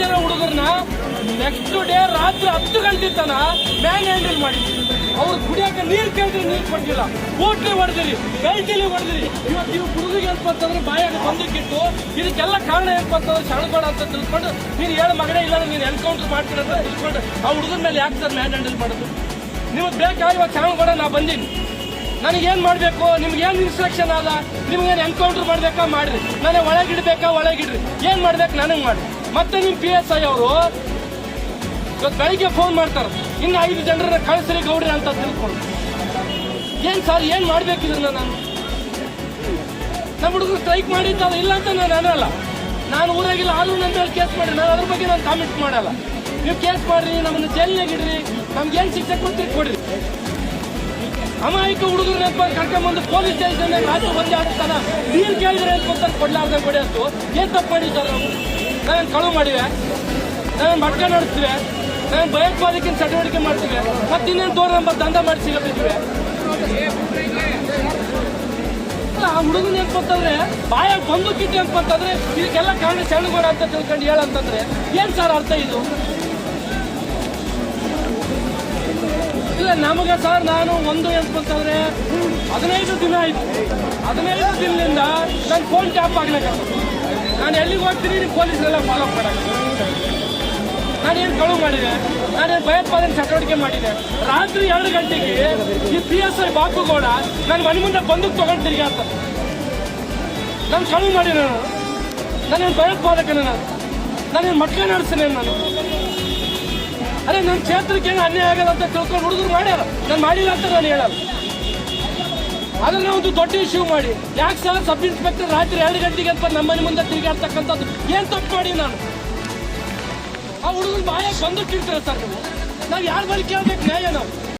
ಜನ ಹುಡುಗರನ್ನ next day ರಾತ್ರಿ ಹತ್ತು ಗಂಟೆ ತನ ಮ್ಯಾನ್ ಹ್ಯಾಂಡಲ್ ಮಾಡಿ. ಅವ್ರು ಕುಡಿಯೋಕೆ ನೀರು ಕೇಳಿದ್ರೆ ನೀರು ಕೊಡ್ಲಿಲ್ಲ. ಹೋಟ್ಲಿ ಹೊಡೆದಿರಿ ಕೈಟಲಿ ಹೊಡೆದಿರಿ. ಇವತ್ತು ನೀವು ಹುಡುಗಿಗೆ ಏನಪ್ಪ ಅಂತಂದ್ರೆ ಬಾಯಾಗ ಬಂದಿಟ್ಟು ಇದಕ್ಕೆಲ್ಲ ಕಾರಣ ಏನಪ್ಪ ಅಂತಂದ್ರೆ ಶರಣಬೇಡ ಅಂತ ತಿಳ್ಕೊಂಡು, ನೀನು ಹೇಳ ಮಗಳೇ ಇಲ್ಲ ನೀನು ಎನ್ಕೌಂಟರ್ ಅಂತ ಇಟ್ಕೊಂಡು ಆ ಹುಡುಗನ ಮೇಲೆ ಯಾಕೆ ಸರ್ ಮ್ಯಾನ್ ಹ್ಯಾಂಡಲ್ ಮಾಡೋದು? ನೀವು ಬೇಕಾ ಇವಾಗ ಶರಣಬೇಡ ನಾ ಬಂದೀನಿ. ನನಗೇನು ಮಾಡಬೇಕು? ನಿಮ್ಗೆ ಏನು ಇನ್ಸ್ಟ್ರಕ್ಷನ್ ಅಲ್ಲ ನಿಮ್ಗೇನು ಎನ್ಕೌಂಟರ್ ಮಾಡಬೇಕಾ? ಮಾಡಿರಿ. ನನಗೆ ಒಳಗಿಡ್ಬೇಕಾ? ಒಳಗಿಡ್ರಿ. ಏನು ಮಾಡ್ಬೇಕು? ನನಗೆ ಮಾಡಿ ಮತ್ತೆ ನಿಮ್ಮ ಪಿ ಎಸ್ ಐ ಅವರು ಇವತ್ತು ಬೆಳಿಗ್ಗೆ ಫೋನ್ ಮಾಡ್ತಾರೆ. ಇನ್ನು ಐದು ಜನರನ್ನ ಕಳಿಸ್ರಿ ಗೌಡ್ರಿ ಅಂತ ತಿಳ್ಕೊಂಡು. ಏನು ಸರ್ ಏನು ಮಾಡ್ಬೇಕಿದ್ರನ್ನ ನಾನು? ನಮ್ಮ ಹುಡುಗರು ಸ್ಟ್ರೈಕ್ ಮಾಡಿದ್ದಲ್ಲ, ಇಲ್ಲ ಅಂತ ನಾನು ಅನ್ನಲ್ಲ. ನಾನು ಊರಾಗಿಲ್ಲ ಆದ್ರೂ ನನ್ನ ಮೇಲೆ ಕೇಸ್ ಮಾಡಿ ನಾನು ಅದ್ರ ಬಗ್ಗೆ ನಾನು ಕಾಮೆಂಟ್ ಮಾಡಲ್ಲ. ನೀವು ಕೇಸ್ ಮಾಡ್ರಿ, ನಮ್ಮನ್ನು ಜೈಲ್ನಾಗ ಇಡ್ರಿ. ನಮ್ಗೆ ಏನು ಶಿಕ್ಷೆ ಕೊಡ್ತೀರಿ, ಕೊಡ್ರಿ. ಅಮಾಯಕ ಹುಡುಗರನ್ನ ಕರ್ಕೊಂಡ್ಬಂದು ಪೊಲೀಸ್ ಸ್ಟೇಷನ್ ರಾಜ್ಯ ಒಂದೇ ಆಗ್ತಾನ ನೀರು ಕೇಳಿದ್ರೆ ಏನು ಕೊಡ್ತಾರೆ ಕೊಡಿ ಕೊಡಿಯತ್ತು ಏನು ತಪ್ಪು ಮಾಡಿ ಸರ್ ನಾವು? ನಾವೇನು ಕಳು ಮಾಡಿವೆ? ನಾವೇನು ಮಟ್ಕ ನಡೆಸ್ತೀವಿ? ನಾವೇನು ಭಯೋತ್ಪಾದಕಿನ ಚಟುವಟಿಕೆ ಮಾಡ್ತೀವಿ? ಮತ್ತೆ ಇನ್ನೇನು ದೂರ ನಂಬರ್ ದಂಧ ಮಾಡಿ ಸಿಗಬೇಕಿವೆ ಆ ಹುಡುಗನ ಏನ್ಪಂತಂದ್ರೆ ಬಾಯಾಗ ಬಂದು ಕಿಟ್ಟಿ ಅಂತಂದ್ರೆ ಇದಕ್ಕೆಲ್ಲ ಕಾರಣ ಸಣ್ಣಗೋಡ ಅಂತ ತಿಳ್ಕೊಂಡು ಹೇಳಂತಂದ್ರೆ ಏನ್ ಸರ್ ಅರ್ಥ ಇದು? ಇಲ್ಲ, ನಮಗೆ ಸರ್ ನಾನು ಒಂದು ಅಂತಂದ್ರೆ ಹದಿನೈದು ದಿನ ಆಯ್ತು. ಹದಿನೈದು ದಿನದಿಂದ ನಾನು ಫೋನ್ ಟ್ಯಾಪ್ ಆಗ್ಲಿಕ್ಕೆ ನಾನು ಎಲ್ಲಿಗೆ ಹೋಗ್ತೀನಿ ನೀವು ಪೊಲೀಸರೆಲ್ಲ ಫಾಲೋ ನಾನು ನಾನೇನು ಕಳುವು ಮಾಡಿದೆ? ನಾನೇನು ಭಯೋತ್ಪಾದನೆ ಚಟುವಟಿಕೆ ಮಾಡಿದೆ? ರಾತ್ರಿ ಎರಡು ಗಂಟೆಗೆ ಈ ಪಿ ಎಸ್ ಐ ಬಾಪುಗೌಡ ನನ್ನ ಮನೆ ಮುಂದೆ ಬಂದು ತಗೊಂಡು ಅಂತ ನಾನು ಕಳುವು ಮಾಡಿ ನಾನು. ನಾನೇನು ಭಯೋತ್ಪಾದಕನ ನಾನು? ನಾನೇನು ಮಟ್ಕ ನಡೆಸ್ತೇನೆ ನಾನು? ಅದೇ ನನ್ನ ಕ್ಷೇತ್ರಕ್ಕೆ ಏನು ಅನ್ಯಾಯ ಆಗಲ್ಲ ಅಂತ ತಿಳ್ಕೊಂಡು ಹುಡುಗರು ಮಾಡ್ಯಾರ. ನಾನು ಮಾಡಿಲ್ಲ ಅಂತ ನಾನು ಹೇಳಲ್ಲ. ಅದನ್ನ ಒಂದು ದೊಡ್ಡ ಇಶ್ಯೂ ಮಾಡಿ. ಯಾಕೆ ಸರ್? ಸಬ್ ಇನ್ಸ್ಪೆಕ್ಟರ್ ರಾತ್ರಿ ಎರಡು ಗಂಟೆಗೆ ಅಂತ ನಮ್ಮ ಮನೆ ಮುಂದೆ ತಿರುಗಾಡ್ತಕ್ಕಂಥದ್ದು ಏನು ತಪ್ಪು ಮಾಡಿ ನಾನು? ಆ ಹುಡುಗನ ಬಾಯಾಗ ಬಂದು ಕಿಡ್ತಾರೆ ಸರ್ ನೀವು? ನಾವು ಯಾರ ಬಳಿ ಕೇಳ್ಬೇಕು ನ್ಯಾಯ ನಾವು?